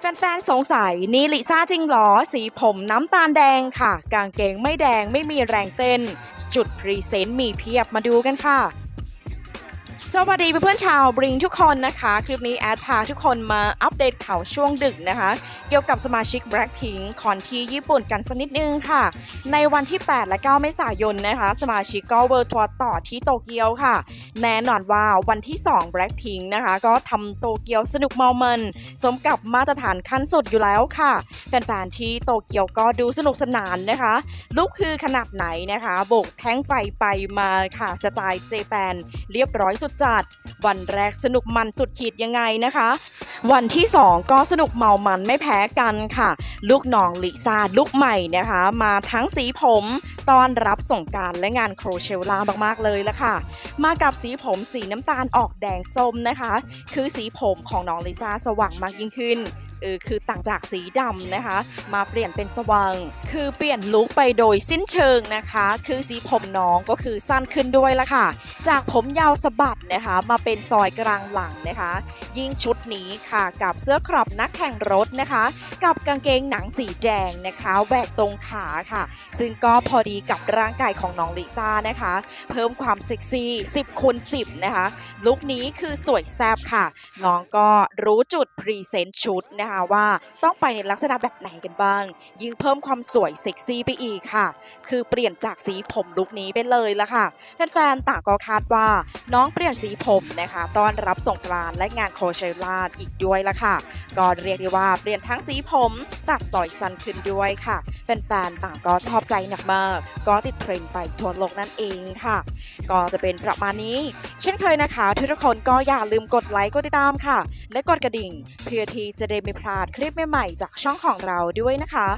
แฟนๆ สงสัยนี่ลิซ่าจริงหรอ สีผมน้ำตาลแดงค่ะ กางเกงไม่แดงไม่มีแรงเต้น จุดพรีเซนต์มีเพียบมาดูกันค่ะ สวัสดีเพื่อนๆชาวบริงทุกคนนะคะ คลิปนี้แอดพาทุกคนมาอัปเดตข่าวช่วงดึกนะคะ เกี่ยวกับสมาชิก Blackpink คอนที่ญี่ปุ่นกันสักนิดนึงค่ะ ในวันที่ 8 และ 9 เมษายนนะคะ สมาชิกก็เวิร์ทัวร์ต่อที่โตเกียวค่ะ แน่นอนว่าวันที่ 2 Blackpink นะคะ ก็ทำโตเกียวสนุกเมามัน สมกับมาตรฐานขั้นสุดอยู่แล้วค่ะ แฟนๆที่โตเกียวก็ดูสนุกสนานนะคะลุกคือขนาดไหนนะคะโบกแท่งไฟไปมาค่ะสไตล์เจแปนเรียบร้อยสุดจัด วันแรกสนุกมันสุดขีดยังไงนะคะ วันที่ 2 ก็สนุกเมามันไม่แพ้กันค่ะ ลูกน้องลิซ่าลูกใหม่นะคะ มาทั้งสีผมต้อนรับส่งการและงานโครเชลล่ามากๆเลยละค่ะ มากับสีผมสีน้ำตาลออกแดงส้มนะคะ คือสีผมของน้องลิซ่าสว่างมากยิ่งขึ้นเออคือต่างจากสีดำนะคะ มาเปลี่ยนเป็นสว่าง คือเปลี่ยนลุคไปโดยสิ้นเชิงนะคะ คือสีผมน้องก็คือสั้นขึ้นด้วยละค่ะ จากผมยาวสะบัดนะคะ มาเป็นซอยกลางหลังนะคะ ยิ่งชุดนี้ค่ะกับเสื้อครอบนักแข่งรถนะคะ กับกางเกงหนังสีแดงนะคะแหวกตรงขาค่ะ ซึ่งก็พอดีกับร่างกายของน้องลิซ่านะคะ เพิ่มความเซ็กซี่10คูณ10 นะคะ ลุคนี้คือสวยแซบค่ะ น้องก็รู้จุดพรีเซนต์ชุดนะคะว่าต้องไปในลักษณะแบบไหนกันบ้าง ยิ่งเพิ่มความสวยเซ็กซี่ไปอีกค่ะ คือเปลี่ยนจากสีผมลุคนี้ไปเลยละค่ะแฟนๆต่างก็คาดว่าน้องเปลี่ยนสีผมนะคะต้อนรับสงกรานและงานโคเชลาอีกด้วยละค่ะ ก็เรียกได้ว่าเปลี่ยนทั้งสีผมตัดสอยสั้นขึ้นด้วยค่ะ แฟนๆต่างก็ชอบใจหนักมาก ก็ติดเทรนด์ไปทั่วโลกนั่นเองค่ะ ก็จะเป็นประมาณนี้ เช่นเคยนะคะ ทุกคนก็อย่าลืมกดไลค์กดติดตามค่ะ และกดกระดิ่ง เพื่อที่จะได้ไม่พลาดคลิปใหม่ๆจากช่องของเราด้วยนะคะ